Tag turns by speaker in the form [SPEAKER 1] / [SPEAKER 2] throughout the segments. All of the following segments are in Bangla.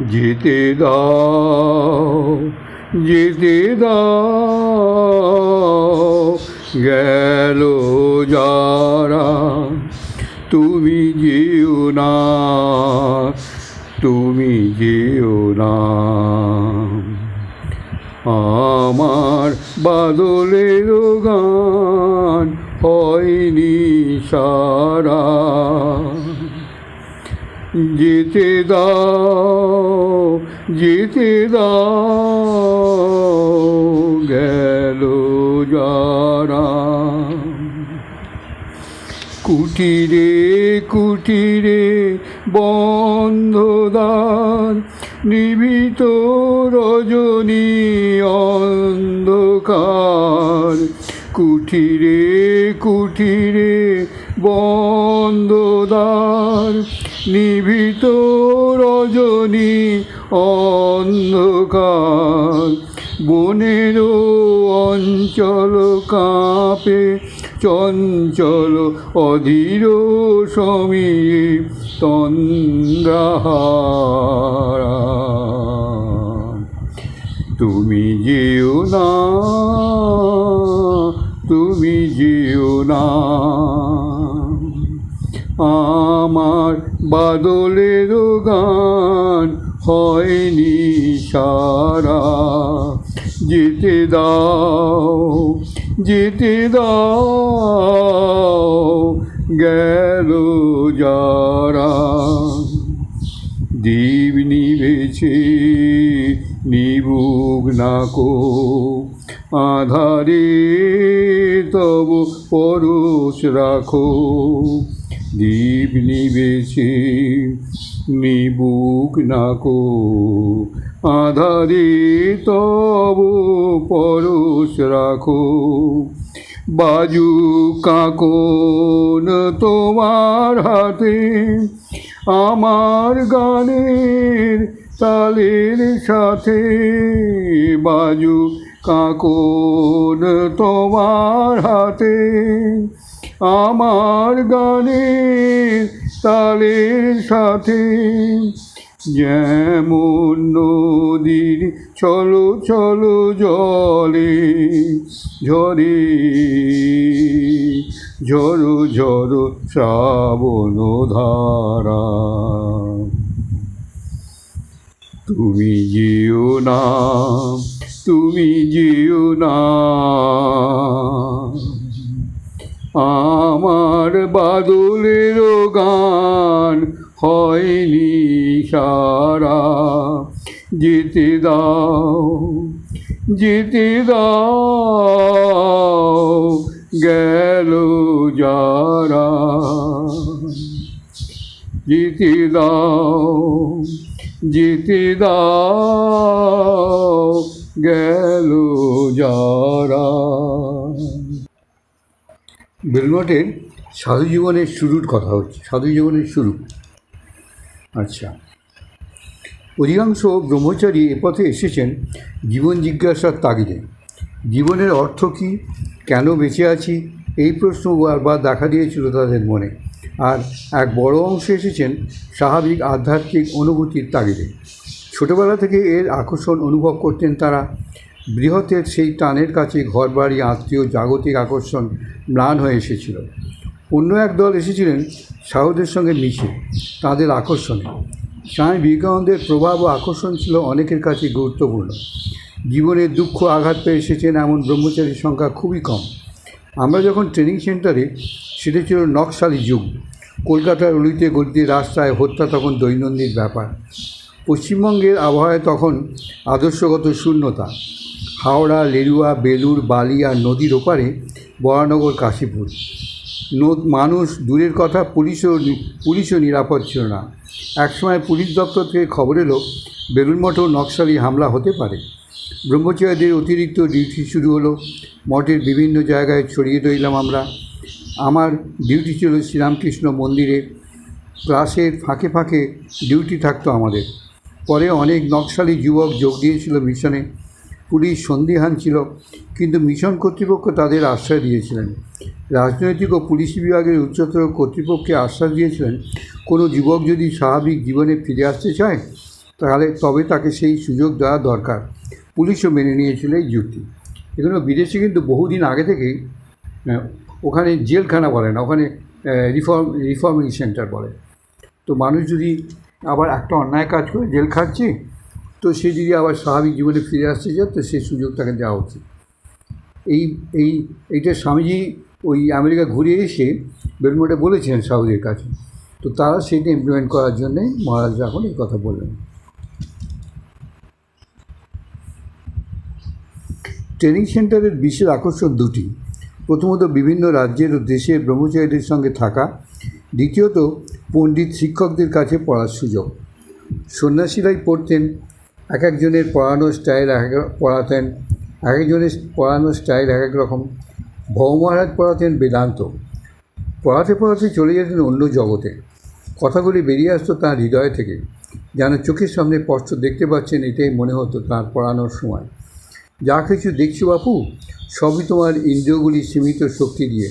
[SPEAKER 1] যেতে দাও যেতে দাও। গেল যারা, তুমি যেও না, তুমি যেও না। আমার বাদলের গান হয়নি সারা যেতে দাও যেতে গেল যারা। কুটিরে কুটিরে বন্ধদার নিবিত রজনী অন্ধকার। কুটিরে কুটিরে বন্ধদার নিবিত রজনী অন্ধকার। বনের অঞ্চল কাঁপে, চঞ্চল অধীর সমীয়ে তন্দ্রাহারা। তুমি যেও না, তুমি যেও না। আমার বাদলের গান হয়নি সারা যেতে দাও যেতে দাও, গেল যারা। দ্বীপ নিবেছে নিবুক নাকো আধারে তব পরশ রাখো। দ্বীপ নিবেছে নিবুক নাকো আধারে তব পরশ রাখো। বাজু কাকন তোমার হাতে, আমার গানের তালের সাথে। বাজু কাকন তোমার হাতে আমার গানের তালের সাথে যেমন নদীর চলো চলো জলে ঝরে, ঝরো ঝরো শ্রাবণ ধারা। তুমি যেও না, তুমি যেও না। আমার বাদলের গান হয়নি সারা। যেতে দাও যেতে দাও, গেল যারা। যেতে দাও যেতে দাও, গেল যারা। বেলমঠের সাধু জীবনের শুরুর কথা হচ্ছে সাধু জীবনের শুরু। আচ্ছা। অধিকাংশ ব্রহ্মচারী এ পথে এসেছেন জীবন জিজ্ঞাসার তাগিদে। জীবনের অর্থ কী? কেন বেঁচে আছি? এই প্রশ্ন বারবার দেখা দিয়েছিল তাদের মনে। আর এক বড় অংশ এসেছেন স্বাভাবিক আধ্যাত্মিক অনুভূতির তাগিদে। ছোটবেলা থেকে এর আকর্ষণ অনুভব করতেন তারা। বৃহতের সেই টানের কাছে ঘরবাড়ি, আত্মীয়, জাগতিক আকর্ষণ ম্লান হয়ে এসেছিল। অন্য এক দল এসেছিলেন সাহসের সঙ্গে মিশে, তাদের আকর্ষণে। স্বামী বিবেকানন্দের প্রভাব ও আকর্ষণ ছিল অনেকের কাছে গুরুত্বপূর্ণ। জীবনের দুঃখ আঘাত পেয়ে এসেছেন এমন ব্রহ্মচারীর সংখ্যা খুবই কম। আমরা যখন ট্রেনিং সেন্টারে, সেটা ছিল নকশালি যুগ। কলকাতার অলিতে গলিতে রাস্তায় হত্যা তখন দৈনন্দিন ব্যাপার। পশ্চিমবঙ্গের আবহাওয়ায় তখন আদর্শগত শূন্যতা। হাওড়া, লেরুয়া বেলুর বালিয়া নদীর ওপারে বরানগর, কাশীপুর। মানুষ দূরের কথা পুলিশও পুলিশও নিরাপদ ছিল না। একসময় পুলিশ দপ্তর থেকে খবর এলো বেলুর মঠেও নকশালি হামলা হতে পারে। ব্রহ্মচারীদের অতিরিক্ত ডিউটি শুরু হলো। মঠের বিভিন্ন জায়গায় ছড়িয়ে রইলাম আমরা। আমার ডিউটি ছিল শ্রীরামকৃষ্ণ মন্দিরে। ক্লাসের ফাঁকে ফাঁকে ডিউটি থাকতো আমাদের। পরে অনেক নকশালি যুবক যোগ দিয়েছিল মিশনে। পুলিশ সন্দিহান ছিল, কিন্তু মিশন কর্তৃপক্ষ তাদের আশ্রয় দিয়েছিলেন। রাজনৈতিক ও পুলিশ বিভাগের উচ্চতর কর্তৃপক্ষকে আশ্বাস দিয়েছিলেন, কোনো যুবক যদি স্বাভাবিক জীবনে ফিরে আসতে চায়, তাহলে তবে তাকে সেই সুযোগ দেওয়া দরকার। পুলিশও মেনে নিয়েছিল এই যুক্তি। এগুলো বিদেশে কিন্তু বহুদিন আগে থেকেই ওখানে জেলখানা বলে না, ওখানে রিফর্ম, রিফর্মিং সেন্টার বলে। তো মানুষ যদি আবার একটা অন্যায় কাজ করে জেল খাচ্ছে তো সে যদি আবার স্বাভাবিক জীবনে ফিরে আসতে চায়, তো সেই সুযোগ তাকে দেওয়া উচিত। এই এই, এইটা স্বামীজি ওই আমেরিকা ঘুরে এসে বেলমোটে বলেছিলেন সাউদির কাছে। তো তারা সেটা ইমপ্লিমেন্ট করার জন্যে মহারাজ এখন এই কথা বললেন। ট্রেনিং সেন্টারের বিশেষ আকর্ষণ দুটি। প্রথমত বিভিন্ন রাজ্যের ও দেশের ব্রহ্মচারীদের সঙ্গে থাকা। দ্বিতীয়ত পণ্ডিত শিক্ষকদের কাছে পড়ার সুযোগ। সন্ন্যাসীরাই পড়তেন এক একজনের পড়ানোর স্টাইল এক এক পড়াতেন, এক একজনের পড়ানোর স্টাইল এক এক রকম। ভৌ মহারাজ পড়াতেন বেদান্ত। পড়াতে পড়াতে চলে যেতেন অন্য জগতে। কথাগুলি বেরিয়ে আসতো তাঁর হৃদয় থেকে। যেন চোখের সামনে স্পষ্ট দেখতে পাচ্ছেন, এটাই মনে হতো তাঁর পড়ানোর সময়। যা কিছু দেখছ বাপু, সবই তোমার ইন্দ্রিয়গুলি সীমিত শক্তি দিয়ে।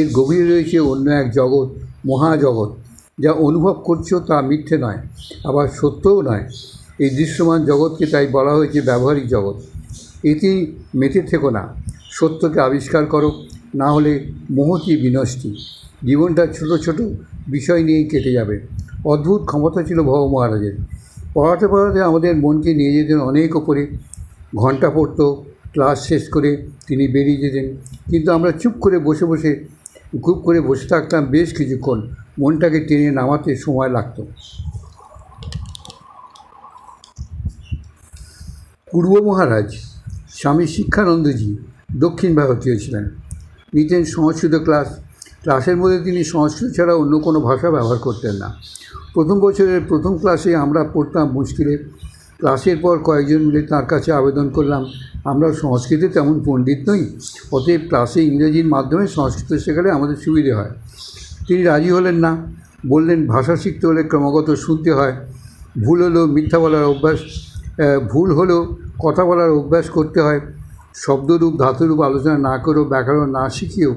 [SPEAKER 1] এর গভীরে রয়েছে অন্য এক জগৎ, মহাজগৎ। যা অনুভব করছ তা মিথ্যে নয়, আবার সত্যও নয়। এই দৃশ্যমান জগৎকে তাই বলা হয়েছে ব্যবহারিক জগৎ। এটি মেতে থেকো না, সত্যকে আবিষ্কার করো, না হলে মোহতি বিনষ্টি। জীবনটা ছোট ছোট বিষয় নিয়েই কেটে যাবে। অদ্ভুত ক্ষমতা ছিল ভব মহারাজের। পড়াতে পড়াতে আমাদের মনকে নিয়ে যেতেন অনেক ওপরে। ঘণ্টা পড়তো, ক্লাস শেষ করে তিনি বেরিয়ে যেতেন। কিন্তু আমরা চুপ করে বসে বসে খুব করে বসে থাকতাম বেশ কিছুক্ষণ। মনটাকে টেনে নামাতে সময় লাগতো। পূর্ব মহারাজ স্বামী শিক্ষানন্দজি দক্ষিণ ভারতীয় ছিলেন। নিতেন সংস্কৃত ক্লাস। ক্লাসের মধ্যে তিনি সংস্কৃত ছাড়া অন্য কোনো ভাষা ব্যবহার করতেন না। প্রথম বছরের প্রথম ক্লাসে আমরা পড়তাম মুশকিলে। ক্লাসের পর কয়েকজন মিলে তার কাছে আবেদন করলাম, আমরা সংস্কৃতে তেমন পণ্ডিত নই, অতএব ক্লাসে ইংরেজির মাধ্যমে সংস্কৃত শেখালে আমাদের সুবিধে হয়। তিনি রাজি হলেন না। বললেন, ভাষা শিখতে হলে ক্রমাগত শুনতে হয়। ভুল হলেও মিথ্যা বলার অভ্যাস ভুল হলেও কথা বলার অভ্যাস করতে হয়। শব্দরূপ, ধাতুরূপ আলোচনা না করেও, ব্যাকরণ না শিখিয়েও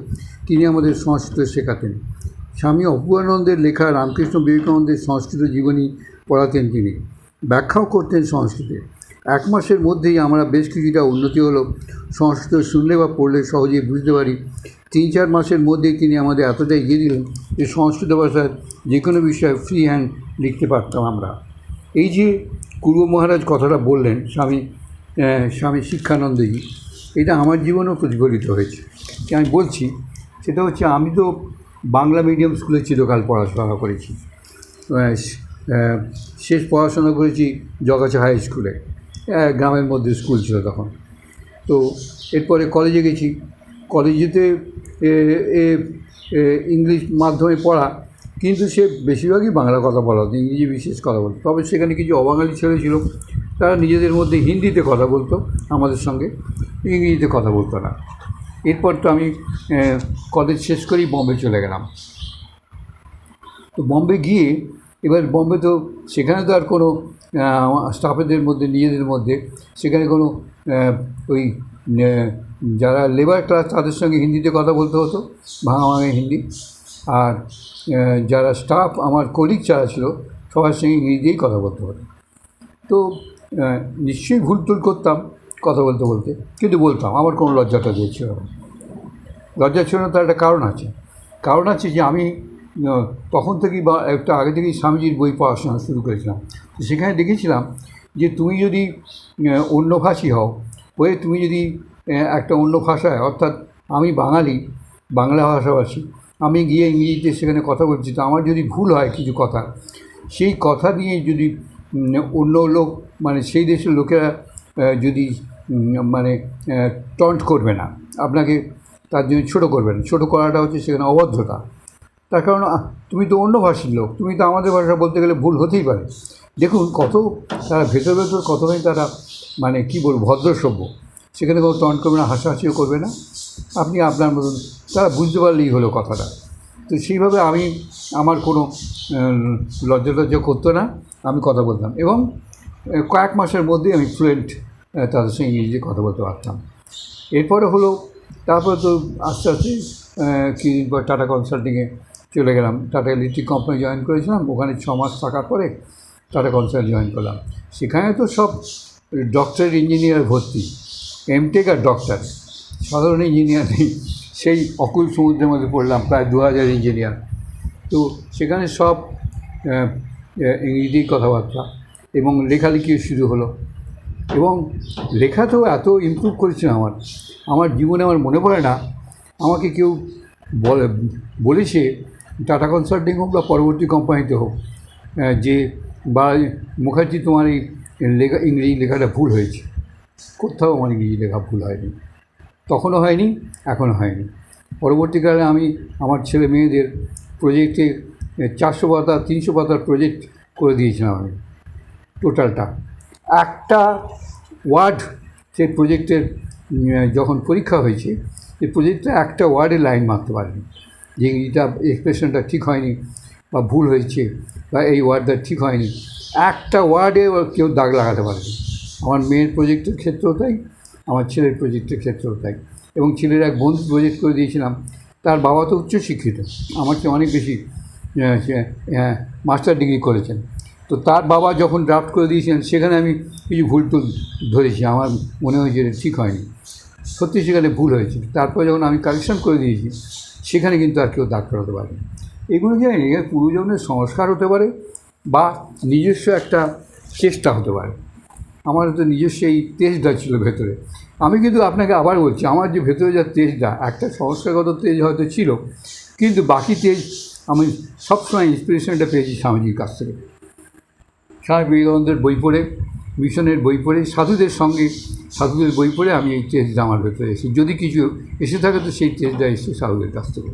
[SPEAKER 1] তিনি আমাদের সংস্কৃত শেখাতেন। স্বামী অপূর্ণানন্দের লেখা রামকৃষ্ণ বিবেকানন্দের সংস্কৃত জীবনী পড়াতেন তিনি। ব্যাখ্যাও করতেন সংস্কৃতে। এক মাসের মধ্যেই আমরা বেশ কিছুটা উন্নতি হলো। সংস্কৃত শুনলে বা পড়লে সহজেই বুঝতে পারি। তিন চার মাসের মধ্যেই তিনি আমাদের এতটাই এগিয়ে দিলেন যে সংস্কৃত ভাষার যে কোনো বিষয়ে ফ্রি হ্যান্ড লিখতে পারতাম আমরা। এই যে পূর্ব মহারাজ কথাটা বললেন, স্বামী স্বামী শিক্ষানন্দজি, এটা আমার জীবনেও প্রতিফলিত হয়েছে। আমি বলছি, সেটা হচ্ছে আমি তো বাংলা মিডিয়াম স্কুলে চিরকাল পড়াশোনা করেছি। শেষ পড়াশোনা করেছি জগাছা হাই স্কুলে গ্রামের মধ্যে স্কুল ছিল তখন। তো এরপরে কলেজে গেছি। কলেজেতে ইংলিশ মাধ্যমে পড়া কিন্তু সে বেশিরভাগই বাংলা কথা বলা হতো, ইংরেজি বিশেষ কথা বলতো। তবে সেখানে কিছু অবাঙালি ছেলে ছিল, তারা নিজেদের মধ্যে হিন্দিতে কথা বলতো আমাদের সঙ্গে, ইংরেজিতে কথা বলতো না। এরপর তো আমি কলেজ শেষ করেই বম্বে চলে গেলাম। তো বম্বে গিয়ে, এবার বম্বে তো সেখানে তো আর কোনো স্টাফেদের মধ্যে, নিজেদের মধ্যে, সেখানে কোনো ওই যারা লেবার ক্লাস তাদের সঙ্গে হিন্দিতে কথা বলতে হতো ভাঙা ভাঙা হিন্দি। আর যারা স্টাফ আমার কলিগ যারা ছিল, সবার সঙ্গে ইংরেজিতেই কথা বলতে হতো তো নিশ্চয়ই ভুল টুল করতাম কথা বলতে বলতে, কিন্তু বলতাম, আমার কোনো লজ্জাটা দিয়েছিল লজ্জা ছিল না, তার একটা কারণ আছে। কারণ আছে যে আমি তখন থেকেই বা, একটা আগে থেকেই স্বামীজির বই পড়াশোনা শুরু করেছিলাম। সেখানে দেখেছিলাম যে তুমি যদি অন্য ভাষী হও, হয়ে তুমি যদি একটা অন্য ভাষায়, অর্থাৎ আমি বাঙালি, বাংলা ভাষাভাষী আমি গিয়ে ইংরেজিতে সেখানে কথা বলছি। তো আমার যদি ভুল হয় কিছু কথা, সেই কথা নিয়ে যদি অন্য লোক মানে সেই দেশের লোকেরা যদি মানে টন্ট করবে না, আপনাকে তার জন্য ছোটো করবে না। ছোটো করাটা হচ্ছে সেখানে অভদ্রতা তার কারণ তুমি তো অন্য ভাষীর লোক, তুমি তো আমাদের ভাষা বলতে গেলে ভুল হতেই পারে। দেখুন কত, তারা ভেতর ভেতর কতখানি তারা মানে কী বলব ভদ্র সভ্য সেখানে কোনো টন্ট করবে না, হাসাহাসিও করবে না। আপনি আপনার মতন, তারা বুঝতে পারলেই হলো কথাটা। তো সেইভাবে আমি আমার কোনো লজ্জা টজ্জা করতো না, আমি কথা বলতাম। এবং কয়েক মাসের মধ্যেই আমি ফ্লুয়েন্ট তাদের সঙ্গে ইংরেজিতে কথা বলতে পারতাম। এরপরে হলো, তারপরে তো আস্তে আস্তে কিছুদিন পর টাটা কনসাল্টিংয়ে চলে গেলাম। টাটা ইলেকট্রিক কোম্পানি জয়েন করেছিলাম। ওখানে ছ মাস থাকার পরে টাটা কনসাল্ট জয়েন করলাম। সেখানে তো সব ডক্টর ইঞ্জিনিয়ার ভর্তি। এমটেক আর ডক্টর সাধারণ ইঞ্জিনিয়ার নেই। সেই অকুল সমুদ্রের মধ্যে পড়লাম প্রায় দু হাজার ইঞ্জিনিয়ার তো সেখানে সব আহ, আহ, ইংরেজি কথাবার্তা এবং লেখালেখিও শুরু হলো। এবং লেখাতেও এত ইমপ্রুভ করেছে আমার। আমার জীবনে আমার মনে পড়ে না। আমাকে কেউ বলে বলেছে টাটা কনসাল্টিং হোক বা পরবর্তী কোম্পানিতে হোক যে বা মুখার্জি তোমার এই লেখা ইংরেজি লেখাটা ভুল হয়েছে। কোথাও আমার ইংরেজি লেখা ভুল হয়নি। তখনও হয়নি, এখনও হয়নি। পরবর্তীকালে আমি আমার ছেলে মেয়েদের প্রজেক্টে চারশো পাতা, তিনশো পাতার প্রজেক্ট করে দিয়েছিলাম আমি, টোটালটা। একটা ওয়ার্ড সেই প্রজেক্টের যখন পরীক্ষা হয়েছে, এই প্রজেক্টটা একটা ওয়ার্ডে লাইন মারতে পারেনি। যে ইংরেজিটা এক্সপ্রেশনটা ঠিক হয়নি বা ভুল হয়েছে বা এই ওয়ার্ডটা ঠিক হয়নি, একটা ওয়ার্ডে কেউ দাগ লাগাতে পারেনি। আমার মেয়ের প্রজেক্টের ক্ষেত্রেও তাই আমার ছেলের প্রজেক্টের ক্ষেত্রেও তাই। এবং ছেলের এক বন্ধু প্রজেক্ট করে দিয়েছিলাম তার বাবা তো উচ্চশিক্ষিত আমার চেয়ে অনেক বেশি আহ, মাস্টার ডিগ্রি করেছেন। তো তার বাবা যখন ড্রাফট করে দিয়েছিলেন সেখানে আমি কিছু ভুল টুল ধরেছি আমার মনে হয়েছে ঠিক হয়নি। সত্যি সেখানে ভুল হয়েছে। তারপর যখন আমি কারেকশন করে দিয়েছি সেখানে কিন্তু আর কেউ দাগ করাতে পারে এগুলো জানি এর পূর্বজন্মের সংস্কার হতে পারে বা নিজস্ব একটা চেষ্টা হতে পারে? আমার তো নিজস্ব এই তেজটা ছিল ভেতরে। আমি কিন্তু আপনাকে আবার বলছি, আমার যে ভেতরে যা তেজটা, একটা সংস্কারগত তেজ হয়তো ছিল, কিন্তু বাকি তেজ আমি সবসময় ইন্সপিরেশনটা পেয়েছি স্বামীজির কাছ থেকে। স্বামী বিবেকানন্দের বই পড়ে, মিশনের বই পড়ে, সাধুদের সঙ্গে, সাধুদের বই পড়ে আমি এই তেজটা আমার ভেতরে এসেছি। যদি কিছু এসে থাকে, তো সেই তেজটা এসে সাধুদের কাছ থেকে।